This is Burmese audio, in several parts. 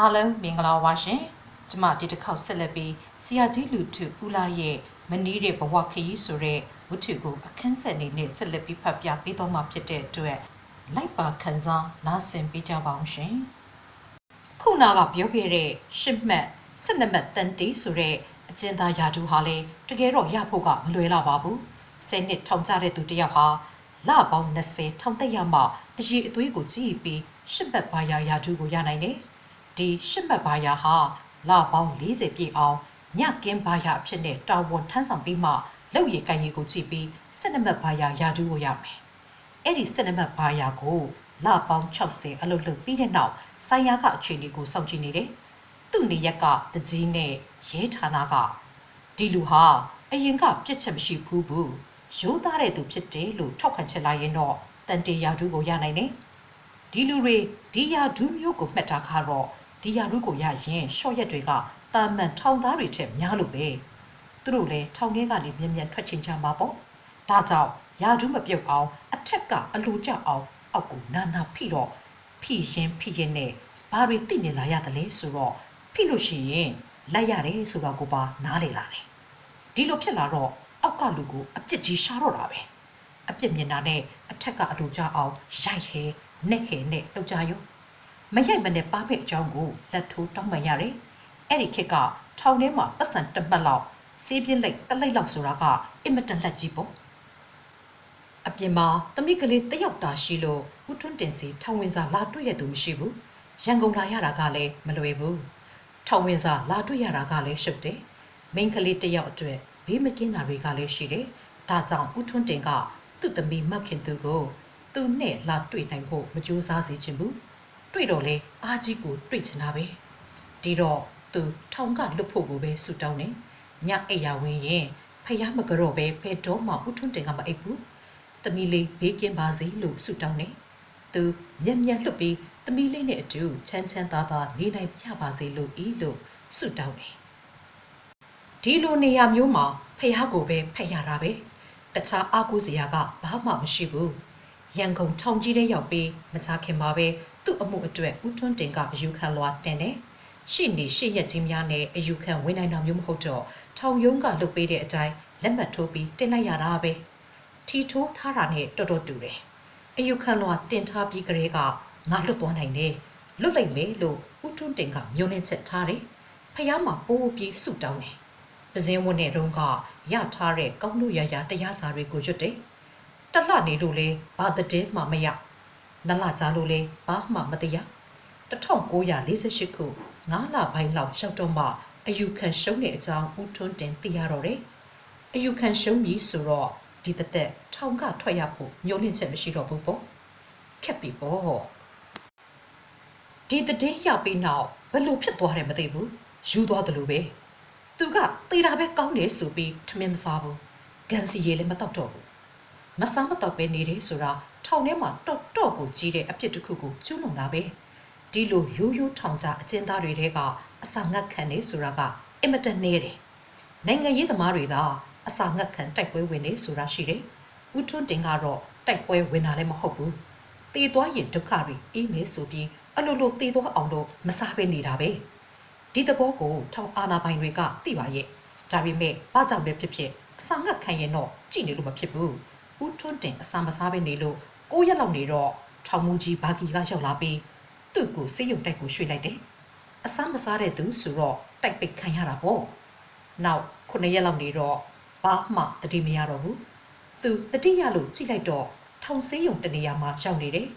အားလုံးမင်္ဂလာပါရှင်ကျမဒီတစ်ခေါက်ဆက်လက်ပြီးဆရာကြီးလူထုဦးလာရဲ့မနီးတဲ့ဘဝခရီးဆိုတဲ့ဝတ္ထုကိုအခန်းဆက်အနေနဲ့ဆက်လက်ပြီးဖတ်ပြပေးတော့မှာဖြစ်တဲ့အတွက်လိုက်ပါခန်းစားနားဆင်ပေးကြပါအောင်ရှင်ခုနကပြောခဲ့တဲ့ရှစ်မှတ်၁၂မှတ်တန်တီဆိုတဲ့အကျဉ်းသားယာတူဟာလေတကယ်တော့ရဖို့ကမလွယ်လာပါဘူးဆယ်နှစ်ထောင်ကျတဲ့သူတစ်ယောက်ဟာလပေါင်း20ထောင်သက်ရမှအရေးအသွေးကိုကြည့်ပြီးရှစ်မှတ်ဘာယာယာတူကိုရနိုင်တယ် ဒီရှစ်မှတ်ဘာယာဟာလပေါင်း40ပြည့်အောင်ညကင်းဘာယာအဖြစ်နဲ့တာဝန်ထမ်းဆောင်ပြီးမှလောက်ရည်ကိုင်ရည်ကိုကြည့်ပြီး12မှတ်ဘာယာယာတူးကိုရမယ်။အဲ့ဒီ12မှတ်ဘာယာကိုလပေါင်း60အလုပ်လုပ်ပြီးတဲ့နောက်ဆိုင်ရာကအခြေအနေကိုစောင့်ကြည့်နေတယ်။သူ့နေရက်ကတကြီးနဲ့ရဲဌာနကဒီလူဟာအရင်ကပြစ်ချက်မရှိဘူးဘူးရိုးသားတဲ့သူဖြစ်တယ်လို့ထောက်ခံချက်လိုက်ရင်တော့တန်တေယာတူးကိုရနိုင်တယ်။ဒီလူတွေဒီယာဒူးမျိုးကိုမှတ်တာကတော့ ဒီယာဒူးကိုရရင်ရှော့ရက်တွေကတာမန်ထောင်သားတွေထက်များလို့ပဲသူတို့လည်းထောင်ထဲကနေမြင်မြန်ထွက်ချင်ကြမှာပေါ့ဒါကြောင့်ယာဒူးမပြုတ်အောင် အထက်ကအလိုကျအောင်အောက်ကိုနာနာဖိတော့ဖိရင်ဖိရင်နဲ့ဘာတွေသိနေလာရတယ်လဲဆိုတော့ဖိလို့ရှိရင်လိုက်ရတယ်ဆိုတော့ကိုပါနားလေလာတယ်ဒီလိုဖြစ်လာတော့အောက်ကလူကိုအပြစ်ကြီးရှာတော့တာပဲအပြစ်မြင်တာနဲ့အထက်ကအလိုကြအောင်ရိုက်ဟဲနဲ့ဟဲနဲ့လောက်ကြရော မရိုက်မနဲ့ပါမဲ့အကြောင်းကိုလက်ထိုးတောင်းပန်ရတယ်အဲ့ဒီခေတ်ကထောင်ထဲမှာပတ်စံတစ်ပတ်လောက်စေးပြင်းလိုက်တစ်လိုက်လောက်ဆိုတာကအင်မတန်လက်ကြီးပေါ့အပြင်မှာတမိကလေးတယောက်တာရှိလို့ဦးထွန်းတင်စီထောင်ဝင်စာလာတွေ့ရသူမရှိဘူးရန်ကုန်လာရတာကလည်းမလွယ်ဘူးထောင်ဝင်စာလာတွေ့ရတာကလည်းရှုပ်တယ်မိန်းကလေးတယောက်အတွက်ဘေးမကင်းတာတွေကလည်းရှိတယ်ဒါကြောင့်ဦးထွန်းတင်ကသူ့သမီးမခင်သူကိုသူနဲ့လာတွေ့နိုင်ဖို့မကြိုးစားစေချင်ဘူး တွေ့တော့လေအားကြီးကိုတွေ့ချင်တာပဲဒီတော့သူထောင်ကလွတ်ဖို့ကိုပဲဆူတောင်းနေညအိယာဝင်ရင်ဖះမကြော့ပဲဖဲတော့မှဥထွန်းတင်ကမအိပ်ဘူးသမီးလေးဘေးကင်းပါစေလို့ဆူတောင်းနေသူမျက်မျက်လွတ်ပြီးသမီးလေးနဲ့အတူချမ်းချမ်းသာသာနေနိုင်ပြပါစေလို့ဤလို့ဆူတောင်းနေဒီလိုနေရာမျိုးမှာဖះကိုပဲဖက်ရတာပဲတခြားအားကိုးစရာကဘာမှမရှိဘူးရန်ကုန်ထောင်ကြီးတဲ့ရောက်ပြီးမချခင်ပါပဲ သူ့အမှုအတွက်ဦးထွန်းတင်ကအယူခံလွှာတင်တယ်ရှေ့နေရှေ့ရက်ကြီးများနဲ့အယူခံဝင်နိုင်တာမျိုးမဟုတ်တော့ထောင်ရုံးကလုပ်ပေးတဲ့အတိုင်းလက်မှတ်ထိုးပြီးတင်လိုက်ရတာပဲထီထိုးထားတာနဲ့တော်တော်တူတယ်အယူခံလွှာတင်ထားပြီးကလေးကငါလွတ်သွားနိုင်တယ်လွတ်လိုက်မယ်လို့ဦးထွန်းတင်ကမျှော်လင့်ချက်ထားတယ်ဖះမှာပိုးပြီးဆုတောင်းတယ်ပဇင်းဝတ်နဲ့တုန်းကရထားတဲ့ကောင်းလို့ရရတရားစာတွေကိုရွတ်တယ်။တစ်လနေလို့လဲဘာတည်မှမရ။ နှစ်လကြာလို့လဲဘာမှမတရား။1948ခု9လပိုင်းလောက်ရောက်တော့မှအယူခံရှုံးတဲ့အကြောင်းဦးထွန်းတင်သိရတော့တယ်။အယူခံရှုံးပြီဆိုတော့ဒီတသက်ထောင်ကထွက်ရဖို့ညှို့လင့်ချက်မရှိတော့ဘူးပေါ့။ခက်ပြီပေါ့။ဒီတည်င်းရပြီးနောက်ဘယ်လိုဖြစ်သွားတယ်မသိဘူး။ယူသွားတယ်လို့ပဲ။သူကတေတာပဲကောင်းတယ်ဆိုပြီးထမင်းမစားဘူးကန်စီရည်လည်းမတော့တော့ဘူးမစားမတော့ပဲနေတယ်ဆိုတာ ထောင်ထဲမှာတော့တော့ကိုကြီးတဲ့အပြစ်တစ်ခုကိုကျူးလွန်တာပဲဒီလိုရိုးရိုးထောင်ကြအကျဉ်းသားတွေတဲကအစာငတ်ခံနေဆိုတာကအင်မတန်နေတယ်နိုင်ငံရေးသမားတွေကအစာငတ်ခံတိုက်ပွဲဝင်နေဆိုတာရှိတယ်ဦးထွန်းတင်ကတော့တိုက်ပွဲဝင်တာလည်းမဟုတ်ဘူးတေသွားရင်ဒုက္ခတွေအေးမယ်ဆိုပြီးအလိုလိုတေသွားအောင်တော့မစားပဲနေတာပဲဒီသဘောကိုထောင်အာနာပိုင်တွေကသိပါရဲ့ဒါပေမဲ့ဘာကြောင့်ပဲဖြစ်ဖြစ်အစာငတ်ခံရင်တော့ကြည်နေလို့မဖြစ်ဘူးဦးထွန်းတင်အစာမစားပဲနေလို့ ကိုရက်လောက်နေတော့ထောင်မူကြီးဘာကီကရောက်လာပြီးသူ့ကိုစေးရုံတိုက်ကိုရွှေ့လိုက်တယ်အစာမစားတဲ့သူဆိုတော့တိုက်ပိတ်ခံရတာပေါ့နောက်ခုနှစ်ရက်လောက်နေတော့ဘာမှတတိမရတော့ဘူးသူတတိရလို့ကြည့်လိုက်တော့ထောင်စေးရုံတနေရာမှာရောက်နေတယ်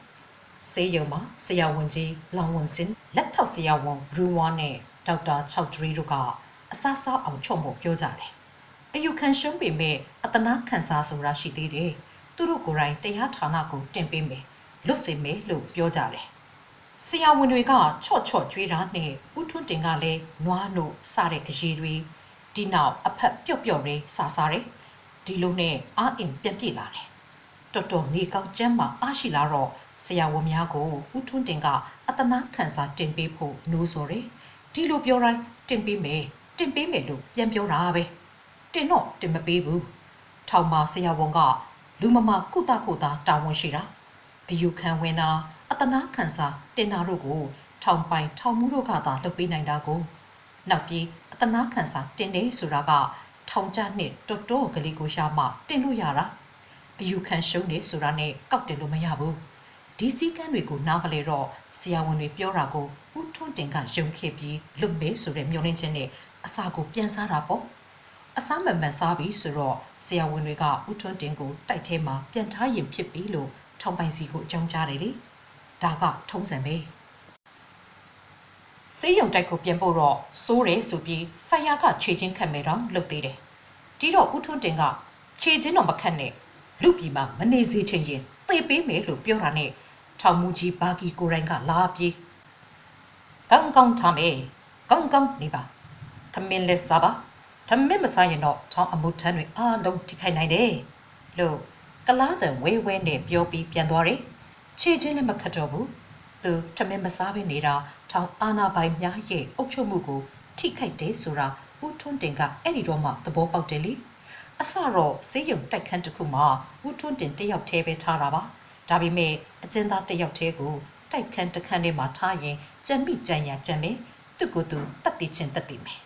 ဆေးရုံမှာဆရာဝန်ကြီးလောင်ဝန်စင်လက်ထောက်ဆရာဝန်ဘရူဝါနဲ့ဒေါက်တာ6ဒရီတို့ကအဆဆအောင်ချုံဖို့ပြောကြတယ်။အယူခံရှုံးပေမဲ့အတနာခံစားဆိုတာရှိသေးတယ်။ သူတို့ကိုယ်တိုင်တရားဌာနကိုတင်ပေးမယ်။လွတ်စေမယ်လို့ပြောကြတယ်။ဆရာဝန်တွေကချော့ချော့ကြွေးတာနဲ့ဦးထွန်းတင်ကလည်းနွားနို့စတဲ့အရေးတွေဒီနောက်အဖက်ပျော့ပျော့လေးစာစားတယ်။ဒီလိုနဲ့အာအင်ပြန်ပြေးလာတယ်။တော်တော်နေကောင်းကျမ်းမာအားရှိလာတော့ဆရာဝန်များကိုဦးထွန်းတင်ကအတနာခံစာတင်ပေးဖို့နှိုးဆော်တယ်။ဒီလိုပြောတိုင်းတင်ပေးမယ်တင်ပေးမယ်လို့ပြန်ပြောတာပဲ။တင်တော့တင်မပေးဘူး။ထောင်မှာဆရာဝန်က လူမမကုတဖို့သာတာဝန်ရှိတာ။အယူခံဝင်တာအတနာခံစာတင်တာတို့ကိုထောင်ပိုင်ထောင်မှုတို့ကသာလုပ်ပေးနိုင်တာကိုနောက်ပြီးအတနာခံစာတင်နေဆိုတာကထောင်ကျနှစ်တော်တော်ကလေးကိုရှာမှတင်လို့ရတာအယူခံရှုံးနေဆိုတာနဲ့ကောက်တင်လို့မရဘူးဒီစည်းကမ်းတွေကိုနားမလဲတော့ဆရာဝန်တွေပြောတာကိုဦးထွန်းတင်ကယုံခဲ့ပြီးလွတ်မဲဆိုတဲ့မျှော်လင့်ချက်နဲ့အစာကိုပြန်စားတာပေါ့ အစားမမှန်စားပြီဆိုတော့ဆရာဝန်တွေကဦးထွန်းတင်ကိုတိုက်ထဲမှာပြန်ထားရင်ဖြစ်ပြီလို့ထောင်ပိုင်စီကိုအကြောင်းကြားတယ်လေဒါကထုံးစံပဲစေးရုံတိုက်ကိုပြန်ပို့တော့စိုးတယ်ဆိုပြီးဆိုင်ရာကခြေချင်းခတ်မယ်တော့လုပ်သေးတယ်ဒီတော့ဦးထွန်းတင်ကခြေချင်းတော့မခတ်နဲ့လူပြည်မှာမနေစေချင်ရင်သေပေးမယ်လို့ပြောတာနဲ့ထောင်မူကြီးဘာကီကိုရိုင်းကလာပြေးကောင်းကောင်းထားမယ်ကောင်းကောင်းနေပါခမင်းလက်စားပါ ထမင်းမစားရင်တော့ချောင်းအမှုထမ်းတွေအားလုံးထိခိုက်နိုင်တယ်လို့ကလားသံဝဲဝဲနဲ့ပြောပြီးပြန်သွားတယ်ခြေချင်းလည်းမခတ်တော့ဘူးသူထမင်းမစားဘဲနေတာထောင်အာနာပိုင်များရဲ့အုပ်ချုပ်မှုကို ထိခိုက်တယ်ဆိုတာဦးထွန်းတင်ကအဲ့ဒီတော့မှသဘောပေါက်တယ်လေအစတော့စေးရုံတိုက်ခန်းတစ်ခုမှာဦးထွန်းတင်တယောက်တည်းပဲထားတာပါဒါပေမဲ့အကျဉ်းသားတယောက်တည်းကိုတိုက်ခန်းတစ်ခန်းထဲမှာထားရင်ကြံမိကြံရကြံမယ်သူ့ကိုယ်သူတတ်သိချင်းတတ်သိမယ်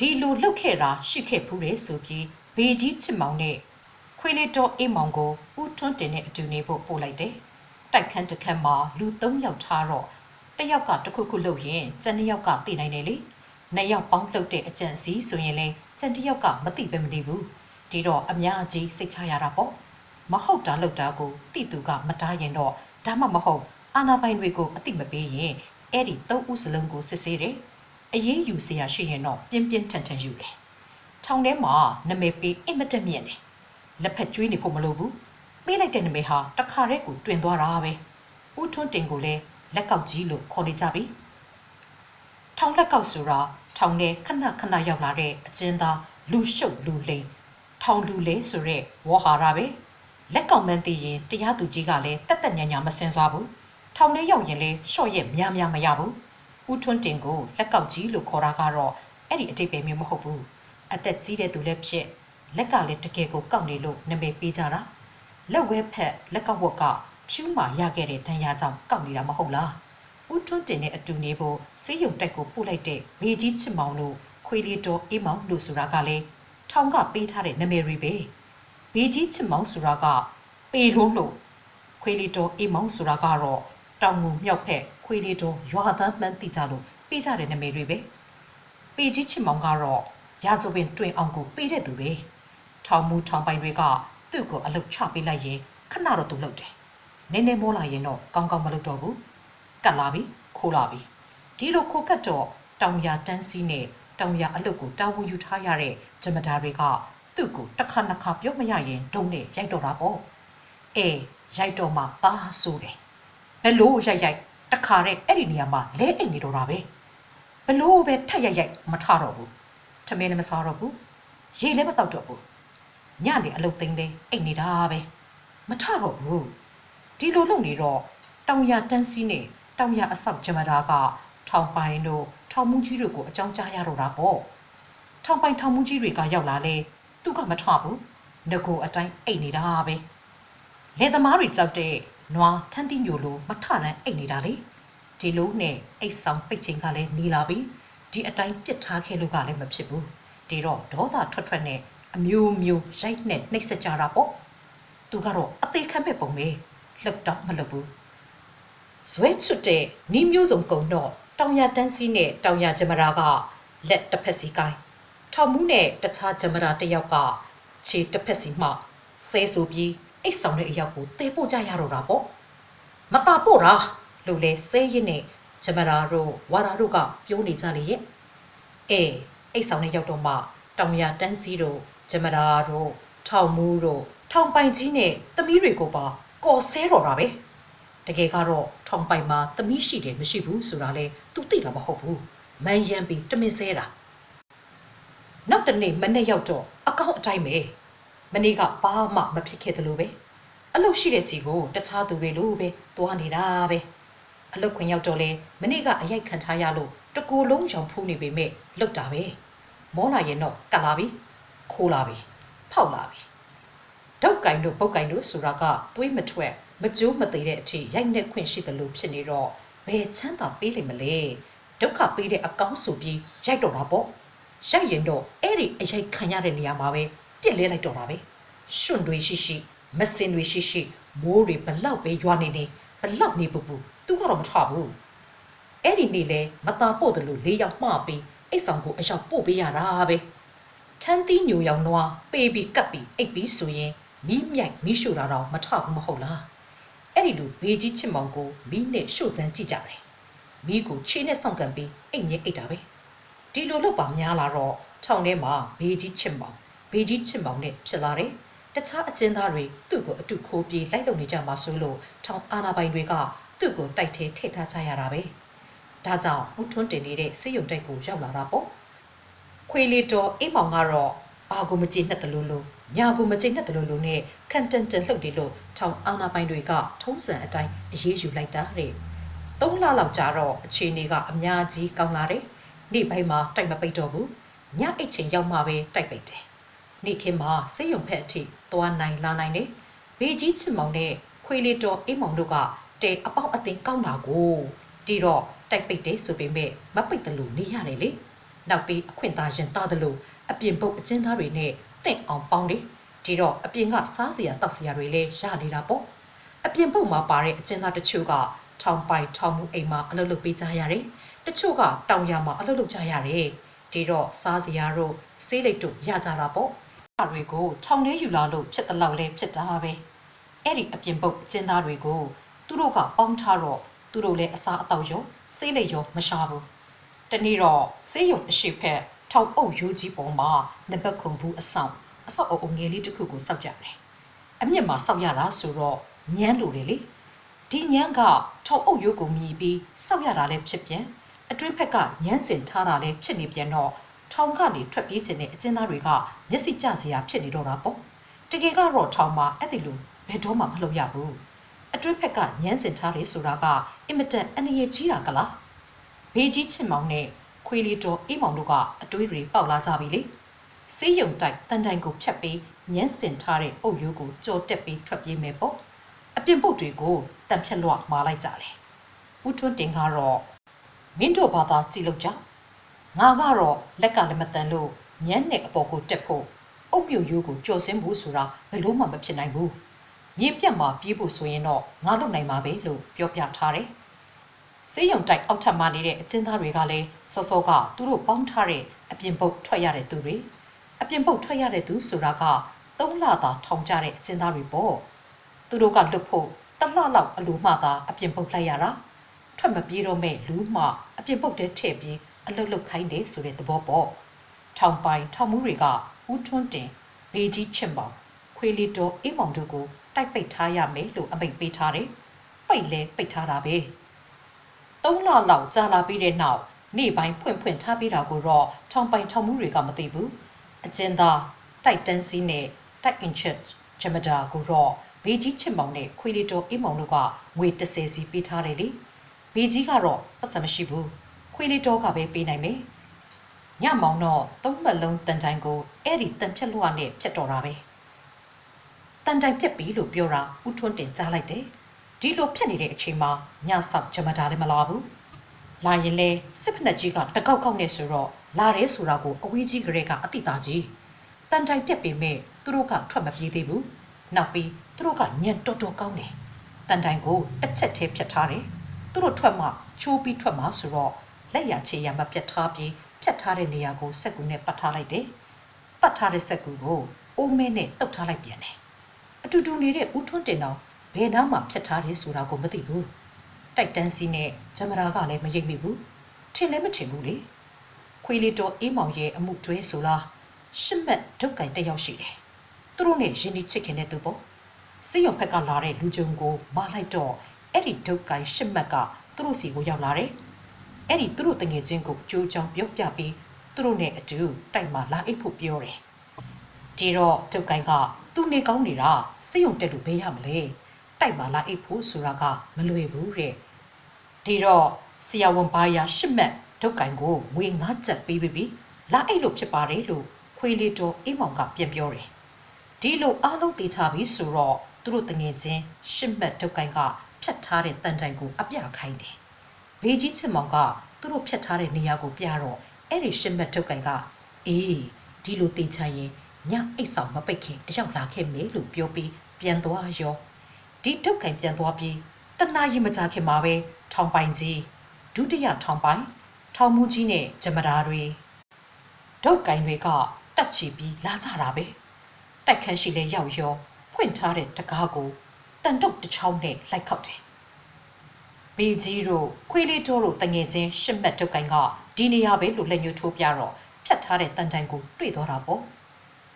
ဒီလိုလှုပ်ခဲ့တာရှိခဲ့ဘူးလေဆိုပြီးဘေကြီးချစ်မောင်နဲ့ခွေးလေးတော်အေးမောင်ကိုဦးထွန်းတင်နဲ့အတူနေဖို့ပို့လိုက်တယ်။တိုက်ခန်းတစ်ခန်းမှာလူ၃ယောက်ထားတော့တစ်ယောက်ကတစ်ခုခုလှုပ်ရင်ကျန်တစ်ယောက်ကသိနိုင်တယ်လေ။နှစ်ယောက်ပေါင်းလှုပ်တဲ့အကြံစီဆိုရင်လေကျန်တစ်ယောက်ကမသိပဲမနေဘူး။ဒီတော့အများကြီးစိတ်ချရတာပေါ့။မဟုတ်တာလှုပ်တာကိုတိသူကမတားရင်တော့ဒါမှမဟုတ်အာနာပိုင်တွေကိုအတိမပေးရင်အဲ့ဒီသုံးဦးစလုံးကိုစစ်ဆေးတယ်။ အရေးယူစရာရှိရင်တော့ပြင်းပြင်းထန်ထန်ယူတယ်။ထောင်ထဲမှာနမေပေးအင်မတက်မြင့်တယ်။လက်ဖက်ကျွေးနေဖို့မလိုဘူး။ပေးလိုက်တဲ့နမေဟာတခါတည်းကိုတွင်သွားတာပဲ။ဦးထွန်းတင်ကိုလည်းလက်ကောက်ကြီးလို့ခေါ်နေကြပြီ။ထောင်လက်ကောက်ဆိုတာထောင်ထဲခဏခဏရောက်လာတဲ့အကျဉ်းသားလူရှုပ်လူလိမ်ထောင်လူလေးဆိုတဲ့ဝေါ်ဟာရပဲ။လက်ကောက်မှန်းသိရင်တရားသူကြီးကလည်းတက်တက်ညာညာမစင်စားဘူး။ထောင်ထဲရောက်ရင်လည်းရှော့ရက်များများမရဘူး။ ဦးထွန်းတင်ကိုလက်ကောက်ကြီးလို့ခေါ်တာကတော့အဲ့ဒီအတိတ်ပဲမျိုးမဟုတ်ဘူးအသက်ကြီးတဲ့သူလည်းဖြစ်လက်ကလည်းတကယ်ကိုကောက်နေလို့နာမည်ပေးကြတာလက်ဝဲဖက်လက်ကောက်ဝက်ကဖြူးမာရခဲ့တဲ့ဒဏ်ရာကြောင့်ကောက်နေတာမဟုတ်လားဦးထွန်းတင်နဲ့အတူနေဖို့စေးရုံတက်ကိုပို့လိုက်တဲ့ဘေကြီးချစ်မောင်တို့ခွေးလေးတော်အေးမောင်လို့ဆိုတာကလည်းထောင်ကပေးထားတဲ့နာမည်တွေပဲဘေကြီးချစ်မောင်ဆိုတာကပေလုံးလို့ခွေးလီတော်အိမ်မောင်ဆိုတာကတော့တောင်ငူမြောက်ဖက် ခွေးလီတော်ရွာသားမှန်းသိကြလို့ပေးကြတဲ့နာမည်တွေပဲပေကြီးချစ်မောင်ကတော့ရာဇဝင်တွင်အောင်ကိုပေးတဲ့သူပဲထောင်မူထောင်ပိုင်တွေကသူ့ကိုအလုတ်ချပေးလိုက်ရင်ခဏတော့သူလုပ်တယ်နည်းနည်းမောလာရင်တော့ကောင်းကောင်းမလုပ်တော့ဘူးကတ်လာပြီခိုးလာပြီဒီလိုခိုးကတ်တော့တောင်ရတန်းစီးနဲ့တောင်ရအလုတ်ကိုတာဝန်ယူထားရတဲ့ဂျမဒါတွေကသူ့ကိုတစ်ခါနှစ်ခါပြောမရရင်ဒုံနဲ့ရိုက်တော့တာပေါ့အေးရိုက်တော့မှပါဆိုတယ်ဘယ်လို့ရိုက်ရိုက် တခါတဲ့အဲ့ဒီနေရာမှာလဲအိတ်နေတော့တာပဲဘလို့ပဲထက်ရိုက်ရိုက်မထတော့ဘူးထမင်းလည်းမစားတော့ဘူးရေလည်းမတောက်တော့ဘူးညနေအလုတ်သိမ်းသိမ်းအိတ်နေတာပဲမထတော့ဘူးဒီလိုလုပ်နေတော့တောင်ရတန်းစီးနဲ့တောင်ရအဆောက်ဂျမဒါကထောင်ပိုင်တို့ထောင်မှုကြီးတို့ကိုအကြောင်းကြားရတော့တာပေါ့ထောင်ပိုင်ထောင်မှုကြီးတွေကရောက်လာလေသူကမထဘူးငကိုအတိုင်းအိတ်နေတာပဲလယ်သမားတွေကြောက်တဲ့ နွားထန်းတီညိုလိုမထရန်အိတ်နေတာလေဒီလိုနဲ့အိတ်ဆောင်ပိတ်ချိန်ကလည်းနေလာပြီဒီအတိုင်းပြစ်ထားခဲ့လို့ကလည်းမဖြစ်ဘူးဒီတော့ဒေါသထွက်ထွက်နဲ့အမျိုးမျိုးရိုက်နဲ့နှိပ်စက်ကြတာပေါ့သူကတော့အသေးခံမဲ့ပုံပဲလှုပ်တော့မလှုပ်ဘူးဇွဲချွတ်တဲ့နီးမျိုးစုံကုံတော့တောင်ရတန်းစီးနဲ့တောင်ရဂျမရာကလက်တစ်ဖက်စီကိုင်းထောင်မှုနဲ့တခြားဂျမရာတစ်ယောက်ကခြေတစ်ဖက်စီမှဆဲဆိုပြီး အိတ်ဆောင်တဲ့အရောက်ကိုတေပို့ကြရတော့တာပေါ့မတာပို့တာလို့လဲစေးရင်နဲ့ဂျမရာတို့ဝါရာတို့ကပြောနေကြလေရဲ့အေးအိတ်ဆောင်တဲ့ရောက်တော့မှတောင်ရတန်းစီတို့ဂျမရာတို့ထောင်မူးတို့ထောင်ပိုင်ကြီးနဲ့သမီးတွေကိုပါကော်ဆဲတော့တာပဲတကယ်ကတော့ထောင်ပိုင်မှာသမီးရှိတယ်မရှိဘူးဆိုတာလဲသူသိတာမဟုတ်ဘူးမန်ရန်ပြီးတမင်ဆဲတာနောက်တနေ့မနေ့ရောက်တော့အကောင့်အတိုင်းပဲ မနေ့ကဘာမှမဖြစ်ခဲ့သလိုပဲအလုတ်ရှိတဲ့စီကိုတခြားသူတွေလိုပဲသွားနေတာပဲအလုတ်ခွင်ရောက်တော့လဲမနေ့ကအရိုက်ခံထားရလို့တကူလုံးရောင်ဖူးနေပေမဲ့လွတ်တာပဲမောလာရင်တော့ကတ်လာပြီခိုးလာပြီဖောက်လာပြီဒုတ်ကင်တို့ပုတ်ကင်တို့ဆိုတာကသွေးမထွက်မကြိုးမသေးတဲ့အထိရိုက်နှက်ခွင့်ရှိတယ်လို့ဖြစ်နေတော့ဘဘယ်ချမ်းသာပေးလိမ့်မလဲဒုက္ခပေးတဲ့အကောင်းဆိုပြီးရိုက်တော့တာပေါ့ရိုက်ရင်တော့အဲ့ဒီအရိုက်ခံရတဲ့နေရာမှာပဲ ပြစ်လဲလိုက်တော့တာပဲရွှွန့်တွေရှိရှိမစင်တွေရှိရှိမိုးတွေဘလောက်ပဲရွာနေနေဘလောက်နေပူပူသူကတော့မထဘူးအဲ့ဒီနေ့လဲမตาပို့တယ်လို့လေးယောက်မှားပြီးအိတ်ဆောင်ကိုအရောက်ပို့ပေးရတာပဲချမ်းတီးညိုရောင်နွားပေးပြီးကပ်ပြီးအိတ်ပြီးဆိုရင်မီးမြိုက်မီးရှို့တာတော့မထဘူးမဟုတ်လားအဲ့ဒီလိုဘေးကြီးချစ်မောင်ကိုမီးနဲ့ရှို့စမ်းကြည့်ကြတယ်။မီးကိုခြေနဲ့စောင့်ကန်ပြီးအိတ်ညက်အိတ်တာပဲ။ဒီလိုလုပ်ပါများလာတော့ထောင်ထဲမှာဘေးကြီးချစ်မောင် ဘေးကြီးချစ်မောင်နဲ့ဖြစ်လာတယ်။တခြားအကျဉ်းသားတွေသူ့ကိုအတုခိုးပြေးလိုက်လုံနေကြမှာဆိုလို့ထောင်အာနာပိုင်တွေကသူ့ကိုတိုက်ထဲထည့်ထားကြရတာပဲ။ဒါကြောင့်ဦးထွန်းတင်နေတဲ့စေယုံတိုက်ကိုရောက်လာတာပေါ့။ခွေလီတော်အိမ်မောင်ကတော့ဘာကိုမကြည့်နဲ့တလူလူညာကိုမကြည့်နဲ့တလူလူနဲ့ခန့်တန်တန်လှုပ်တယ်လို့ထောင်အာနာပိုင်တွေကထုံးစံအတိုင်းအရေးယူလိုက်တာတဲ့သုံးလလောက်ကြာတော့အခြေအနေကအများကြီးကောင်းလာတယ်နေ့ပိုင်းမှာတိုက်မပိတ်တော့ဘူးညအိတ်ချိန်ရောက်မှပဲတိုက်ပိတ်တယ် နေ့ခင်းမှာစေယုံဖက်အထိသွားနိုင်လာနိုင်တယ်ဘေးကြီးချစ်မောင်နဲ့ခွေလီတော်အိမ်မောင်တို့ကတဲအပေါက်အသင်းကောင်းတာကိုတီတော့တိုက်ပိတ်တယ်ဆိုပေမဲ့မပိတ်တယ်လို့နေရတယ်လေနောက်ပြီးအခွင့်သားရင်သားသလိုအပြင်ပုတ်အကျဉ်းသားတွေနဲ့တင့်အောင်ပေါင်းတယ်ဒီတော့အပြင်ကစားစရာတောက်စရာတွေလည်းရနေတာပေါ့အပြင်ပုတ်မှာပါတဲ့အကျဉ်းသားတချို့ကထောင်ပိုင်ထောင်မှုအိမ်မှာအလုပ်လုပ်ပေးကြရတယ်တချို့ကတောင်ရမှာအလုပ်လုပ်ကြရတယ်ဒီတော့စားစရာတို့ဆေးလိပ်တို့ရကြတာပေါ့အဲ့ဒါ တွေကိုထောင်ထဲယူလာလို့ဖြစ်တဲ့လောက်လဲဖြစ်တာပဲအဲ့ဒီအပြင်ပုတ်အကျဉ်းသားတွေကိုသူတို့ကပေါင်းထားတော့သူတို့လည်းအစားအသောက်ရောဆေးလိပ်ရောမရှာဘူးတနေ့တော့စေးရုံအရှိဖက်ထောက်အုပ်ရိုးကြီးပေါ်မှာနဘက်ခုံဘူးအဆောင်အဆောက်အအုံငယ်လေးတစ်ခုကိုစောက်ကြတယ်။အမြင့်မှာစောက်ရတာဆိုတော့ညမ်းလိုတယ်လေ။ဒီညမ်းကထောက်အုပ်ရိုးကိုမြည်ပြီးစောက်ရတာလည်းဖြစ်ပြန်အတွင်းဖက်ကညမ်းစင်ထားတာလည်းဖြစ်နေပြန်တော့ ထောင်ကနေထွက်ပြေးခြင်းနဲ့အကျဉ်းသားတွေကမျက်စိကျစရာဖြစ်နေတော့တာပေါ့။တကယ်ကတော့ထောင်မှာအဲ့ဒီလိုဘယ်တော့မှမလုပ်ရဘူး။အတွင်းဖက်ကညမ်းစင်ထားတယ်ဆိုတာကအင်မတန်အန္တရာယ်ကြီးတာကလား။ဘေးကြီးချစ်မောင်နဲ့ခွေလီတော်အိမ်မောင်တို့ကအတွေးတွေပေါက်လာကြပြီလေစေးရုံတိုက်တန်တိုင်ကိုဖြတ်ပြီးညှန်းစင်ထားတဲ့အုပ်ရိုးကိုကြော်တက်ပြီးထွက်ပြေးမယ်ပေါ့အပြင်ပုတ်တွေကိုတန်ဖြတ်လွှတ်မာလိုက်ကြတယ်ဦးထွန်းတင်ကတော့မင်းတို့ဘာသာကြည်လို့ကြ ငါကတော့လက်ကလည်းမတန်လို့ညမ်းနဲ့အပေါ်ကိုတက်ဖို့အုပ်မြုပ်ရိုးကိုကြော်စင်းဖို့ဆိုတာဘယ်လို့မှမဖြစ်နိုင်ဘူးမြေပြတ်မှာပြေးဖို့ဆိုရင်တော့ငါလုပ်နိုင်မှာပဲလို့ပြောပြထားတယ်စေးရုံတိုက်အောက်ထပ်မှာနေတဲ့အကျဉ်းသားတွေကလည်းစောစောကသူတို့ပေါင်းထားတဲ့အပြင်ပုတ်ထွက်ရတဲ့သူတွေအပြင်ပုတ်ထွက်ရတဲ့သူဆိုတာကသုံးလသာထောင်ကြတဲ့အကျဉ်းသားတွေပေါ့သူတို့ကလွတ်ဖို့တစ်လလောက်အလိုမှသာအပြင်ပုတ်လိုက်ရတာထွက်မပြေးတော့မဲ့လူမှအပြင်ပုတ်တဲ့ထည့်ပြီး အလုတ်လုတ်ခိုင်းတယ်ဆိုတဲ့သဘောပေါ့ထောင်ပိုင်ထောင်မှုတွေကဦးထွန်းတင်ဘေးကြီးချစ်မောင်ခွေလီတော်အိမ်မောင်တို့ကိုတိုက်ပိတ်ထားရမယ်လို့အမိန့်ပေးထားတယ်ပိတ်လဲပိတ်ထားတာပဲသုံးလလောက်ကြာလာပြီးတဲ့နောက်နေ့ပိုင်းဖွင့်ဖွင့်ထားပြီးတာကိုတော့ထောင်ပိုင်ထောင်မှုတွေကမသိဘူးအကျဉ်းသားတိုက်တန်းစီနဲ့တိုက်အင်ချစ်ဂျမဒါကိုတော့ဘေးကြီးချစ်မောင်နဲ့ခွေလီတော်အိမ်မောင်တို့ကငွေ30စီပေးထားတယ်လေဘေးကြီးကတော့ပတ်စံမရှိဘူး ခွေလီတော်ကပဲပေးနိုင်မယ်ညမောင်တော့သုံးမလုံးတန်တိုင်ကိုအဲ့ဒီတန်ဖြတ်လွှာနဲ့ဖြတ်တော်တာပဲတန်တိုင်ပြက်ပြီလို့ပြောတာဦးထွန်းတင်ကြားလိုက်တယ်ဒီလိုဖြစ်နေတဲ့အချိန်မှာညဆောက်ဂျမတာလည်းမလာဘူး။လာရင်လဲစစ်ဖက်နှက်ကြီးကတကောက်ကောက်နေဆိုတော့လာတယ်ဆိုတာကိုအဝေးကြီးကလေးကအတိသားကြီး။တန်တိုင်ပြက်ပေမဲ့သူတို့ကထွက်မပြေးသေးဘူး။နောက်ပြီးသူတို့ကညံတော်တော်ကောင်းတယ်။တန်တိုင်ကိုတစ်ချက်သေးဖြတ်ထားတယ်။သူတို့ထွက်မှချိုးပြီးထွက်မှဆိုတော့ လက်ရချေရံမပြတ်ထားပြီးဖြတ်ထားတဲ့နေရာကိုစက်ကူနဲ့ပတ်ထားလိုက်တယ်။ပတ်ထားတဲ့စက်ကူကိုအိုးမဲနဲ့တုတ်ထားလိုက်ပြန်တယ်။အတူတူနေတဲ့ဦးထွန်းတင်တော့ဘယ်နားမှာဖြတ်ထားတယ်ဆိုတာကိုမသိဘူးတိုက်တန်းစီနဲ့ဂျမရာကလည်းမရိပ်မိဘူးထင်လည်းမထင်ဘူးလေခွေလီတော်အေးမောင်ရဲ့အမှုတွဲဆိုလားရှစ်မက်ဒုတ်ကင်တစ်ယောက်ရှိတယ်သူတို့နဲ့ရင်းနှီးချစ်ခင်တဲ့သူပေါ့စေယုံဖက်ကလာတဲ့လူကြုံကိုမလိုက်တော့အဲ့ဒီဒုတ်ကင်ရှစ်မက်ကသူတို့စီကိုရောက်လာတယ် အဲ့ဒီသူတို့တငယ်ချင်းကိုကြိုးချောင်းပြုတ်ပြပြီးသူတို့နဲ့အတူတိုက်မှာလာအိတ်ဖို့ပြောတယ်ဒီတော့တုတ်ကိုင်းကသူ့နေကောင်းနေတာစိတ်ယုံတက်လို့ဘေးရမလဲတိုက်မှာလာအိတ်ဖို့ဆိုတာကမလွယ်ဘူးတဲ့ဒီတော့ဆရာဝန်ပါရရှစ်မက်တုတ်ကိုင်းကိုငွေငါးချက်ပေးပြီးပြီလာအိတ်လို့ဖြစ်ပါတယ်လို့ခွေလီတော်အိမ်မောင်ကပြန်ပြောတယ်ဒီလိုအားလုံးတေချပြီဆိုတော့သူတို့တငယ်ချင်းရှစ်မက်တုတ်ကိုင်းကဖြတ်ထားတဲ့တန်တိုင်ကိုအပြခိုင်းတယ် ဘေးကြီးချစ်မောင်ကသူတို့ဖြတ်ထားတဲ့နေရာကိုပြတော့အဲ့ဒီရှင်းမက်ထုတ်ကန်ကအေးဒီလိုတေချရင်ညအိတ်ဆောင်မပိတ်ခင်အရောက်လာခဲ့မေလို့ပြောပြီးပြန်သွားရောဒီထုတ်ကန်ပြန်သွားပြီးတနာရီမကြခင်မှာပဲထောင်ပိုင်ကြီးဒုတိယထောင်ပိုင် ထောင်မူကြီးနဲ့ဂျမဒါတွေဒုတ်ကန်တွေကတက်ချီပြီးလာကြတာပဲတိုက်ခန်းရှိလဲရောက်ရောဖွင့်ထားတဲ့တကားကိုတန်တုတ်တစ်ချောင်းနဲ့လိုက်ခောက်တယ် ဘေကြီးတို့ခွေးလေးတိုးတို့တငယ်ချင်းရှစ်မက်တုတ်ကိုင်ကဒီနေရာပဲလို့လက်ညှိုးထိုးပြတော့ဖြတ်ထားတဲ့တန်တိုင်ကိုတွေ့သွားတာပေါ့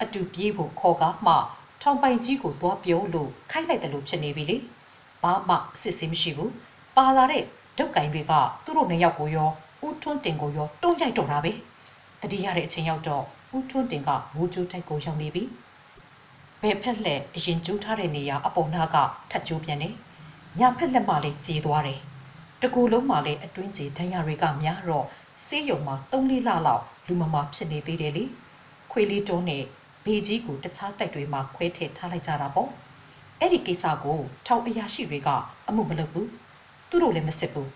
အတူပြေးဖို့ခေါ်ကားမှထောင်ပိုင်ကြီးကိုသွားပြောလို့ခိုင်းလိုက်တယ်လို့ဖြစ်နေပြီလေဘာမှအစစ်ဆေးမရှိဘူးပါလာတဲ့တုတ်ကိုင်တွေကသူတို့နှစ်ယောက်ကိုရောဦးထွန်းတင်ကိုရောတွန်းရိုက်တော့တာပဲတတိရတဲ့အချိန်ရောက်တော့ဦးထွန်းတင်ကမိုးကြိုးတိုက်ကိုရောက်နေပြီဘယ်ဖက်လက်အရင်ကျိုးထားတဲ့နေရာအပေါ်နာကထတ်ကျိုးပြန်နေညာဖက်လက်မှလည်းကြေသွားတယ် တကူလုံးမှာလည်းအတွင်းကြီးဒဏ်ရာတွေကများတော့ဆေးရုံမှာ3လလလောက်လူမမာဖြစ်နေသေးတယ်လေခွေးလေးတွန်းနဲ့ဘေကြီးကိုတခြားတိုက်တွေမှာခွဲထည့်ထားလိုက်ကြတာပေါ့အဲ့ဒီကိစ္စကိုထောင်အရာရှိတွေကအမှုမလုပ်ဘူးသူတို့လည်းမစစ်ဘူး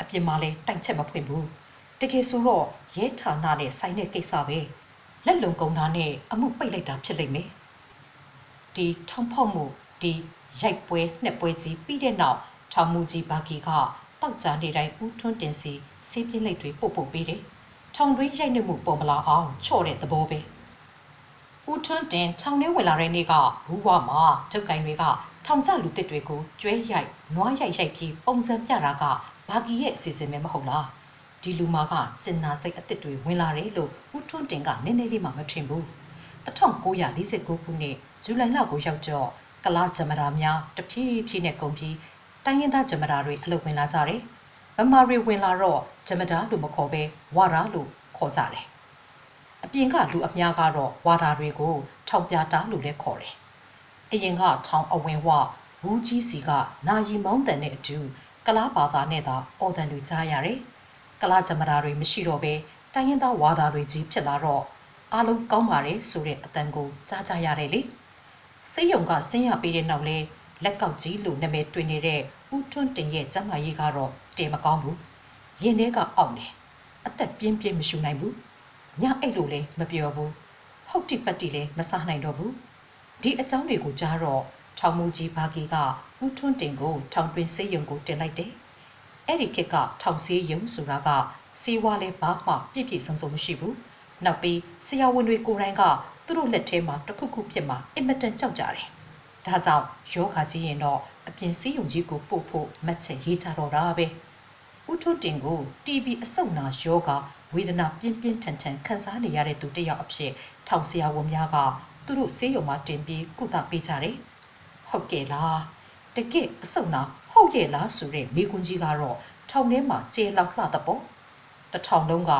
အပြင်မှာလည်းတိုင်ချက်မဖွင့်ဘူးတကယ်ဆိုတော့ရဲဌာနနဲ့ဆိုင်တဲ့ကိစ္စပဲလက်လုံကုန်တာနဲ့အမှုပိတ်လိုက်တာဖြစ်လိမ့်မယ်ဒီထောင်ဖောက်မှုဒီရိုက်ပွဲနှစ်ပွဲကြီးပြီးတဲ့နောက်ထောင်မူကြီးဘာကီက တောက်ကြနေတိုင်းဦးထွန်းတင်စီဆေးပြင်းလိတ်တွေပုတ်ပုတ်ပေးတယ်။ထောင်တွင်းရိုက်နှက်မှုပေါ်မလာအောင်ချော့တဲ့သဘောပဲ။ဦးထွန်းတင်ထောင်ထဲဝင်လာတဲ့နေ့ကဘူးဝမှာထုတ်ကင်တွေကထောင်ကျလူတစ်တွေကိုကျွဲရိုက်နွားရိုက်ရိုက်ပြီးပုံစံပြတာကဘာကီရဲ့အစီအစဉ်ပဲမဟုတ်လား။ဒီလူမာကကျင်နာစိတ်အစ်စ်တွေဝင်လာတယ်လို့ဦးထွန်းတင်ကနည်းနည်းလေးမှမထင်ဘူး။1949ခုနှစ်ဇူလိုင်လကိုရောက်တော့ကလာဂျမရာများတဖြည်းဖြည်းနဲ့ကုန်ပြီး တိုင်းရင်းသားဂျမဒါတွေအလုပ်ဝင်လာကြတယ်။ဗမာတွေဝင်လာတော့ဂျမဒါလို့မခေါ်ပဲဝါရာလို့ခေါ်ကြတယ်။အပြင်ကလူအများကတော့ဝါဒါတွေကို ထောင်ပြတာလို့လည်းခေါ်တယ်။အရင်ကထောင်အဝင်ဝဘူးကြီးစီကနာယီမောင်းတန်တဲ့အတူကလားဘာသာနဲ့သာအော်တန်တွေကြားရတယ်။ကလားဂျမဒါတွေမရှိတော့ပဲတိုင်းရင်းသားဝါဒါတွေကြီးဖြစ်လာတော့အားလုံးကောင်းပါတယ်ဆိုတဲ့အတန်ကိုကြားကြရတယ်လေ။စိတ်ယုံကဆင်းရပေးတဲ့နောက်လဲ လက်ကောက်ကြီးလို့နာမည်တွင်နေတဲ့ဦးထွန်းတင်ရဲ့ကျမ်းမာရေးကတော့တည်မကောင်းဘူး။ရင်ထဲကအောက်နေအသက်ပြင်းပြင်းမရှူနိုင်ဘူး။ညအိတ်လို့လည်းမပြောဘူး။ဟုတ်တိပတ်တိလည်းမစားနိုင်တော့ဘူး။ဒီအကြောင်းတွေကိုကြားတော့ထောင်မူကြီးဘာကီကဦးထွန်းတင်ကိုထောင်တွင်ဆေးရုံကိုတင်လိုက်တယ်။အဲ့ဒီခေတ်ကထောင်ဆေးရုံဆိုတာကစေဝါလဲဘာမှပြည့်ပြည့်စုံစုံမရှိဘူး။နောက်ပြီးဆရာဝန်တွေကိုယ်တိုင်ကသူတို့လက်ထဲမှာတစ်ခုခုဖြစ်မှာအင်မတန်ကြောက်ကြတယ်။ ဒါကြောင့်ယောဂကြီးရင်တော့အပြင်စည်းရုံကြီးကိုပို့ဖို့မှတ်ချက်ရေးကြတော့တာပဲ။ဦးထွန်းတင်ကို TV အဆုတ်နာယောဂဝေဒနာပြင်းပြင်းထန်ထန်ခံစားနေရတဲ့သူတစ်ယောက်အဖြစ်ထောင်ဆရာဝန်များကသူတို့ဆေးရုံမှာတင်ပြီးကုသပေးကြတယ်။ဟုတ်ကဲ့လားတကယ်အဆုတ်နာဟုတ်ရဲ့လားဆိုတဲ့မိကွန်းကြီးကတော့ထောင်ထဲမှာကျေလောက်လှတဲ့ပေါ့။တစ်ထောင်လုံးက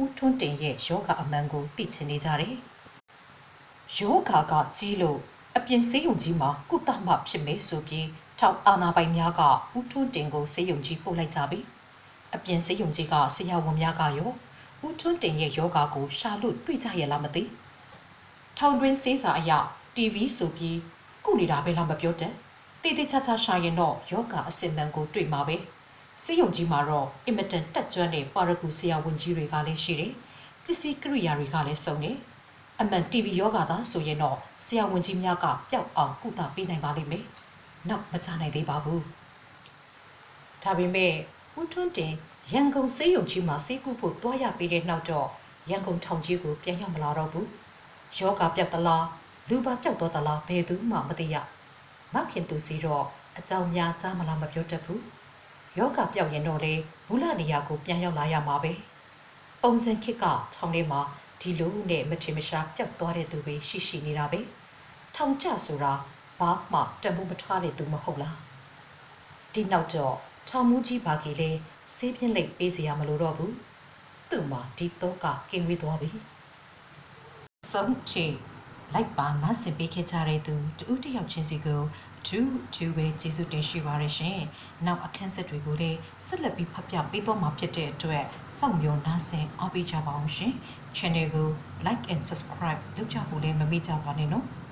ဦးထွန်းတင်ရဲ့ယောဂအမှန်ကိုသိချင်နေကြတယ်။ယောဂကကြီးလို့ အပြင်ဆေးရုံကြီးမှာကုသမှဖြစ်မယ်ဆိုပြီးထောက်အာနာပိုင်များကဦးထွန်းတင်ကိုဆေးရုံကြီးပို့လိုက်ကြပြီအပြင်ဆေးရုံကြီးကဆရာဝန်များကရောဦးထွန်းတင်ရဲ့ယောဂါကိုရှာလို့တွေ့ကြရဲ့လားမသိထောင်တွင်းဆေးစာအရ TV ဆိုပြီးကုနေတာပဲလားမပြောတတ်တည်တည်ချာချာရှာရင်တော့ယောဂါအစင်မှန်ကိုတွေ့မှာပဲဆေးရုံကြီးမှာတော့အင်မတန်တက်ကြွတဲ့ပါရဂူဆရာဝန်ကြီးတွေကလည်းရှိတယ်ပစ္စည်းကိရိယာတွေကလည်းစုံနေ အမှန် TV ယောဂါသာဆိုရင်တော့ဆရာဝန်ကြီးများကပျောက်အောင်ကုသပေးနိုင်ပါလိမ့်မယ်နောက်မချနိုင်သေးပါဘူးဒါပေမဲ့ဦးထွန်းတင်ရန်ကုန်စေးရုံကြီးမှာစေးကုဖို့တွားရပေးတဲ့နောက်တော့ရန်ကုန်ထောင်ကြီးကိုပြန်ရောက်မလာတော့ဘူးယောဂပြောက်သလားလူပါပြောက်တော့သလားဘယ်သူမှမသိရမခင်သူစီတော့အကြောင်းများကြားမလားမပြောတတ်ဘူးယောဂပြောက်ရင်တော့လေမူလနေရာကိုပြန်ရောက်လာရမှာပဲပုံစံခစ်ကချောင်းထဲမှာ ဒီလိုနဲ့မထင်မရှားပြောက်သွားတဲ့သူပဲရှိရှိနေတာပဲထောင်ကျဆိုတာဘာမှတန်ဖိုးမထားတဲ့သူမဟုတ်လားဒီနောက်တော့ထောင်မူကြီးဘာကြီးလဲဆေးပြင်းလိပ်ပေးစရာမလိုတော့ဘူးသူ့မှာဒီတော့ကကင်းဝေးသွားပြီဆုံးချီလိုက်ပါမဆင်ပေးခဲ့ကြတဲ့သူတူတူတယောက်ချင်းစီကိုတူတူပဲကျေးဇူးတင်ရှိပါရရှင်။နောက်အခန်းဆက်တွေကိုလည်းဆက်လက်ပြီးဖတ်ပြပေးသွားမှာဖြစ်တဲ့အတွက်စောင့်မျှော်နှားဆင်အားပေးကြပါအောင်ရှင်။ Channel ကို like and subscribe လုပ်ကြဖို့လည်းမမေ့ကြပါနဲ့နော်။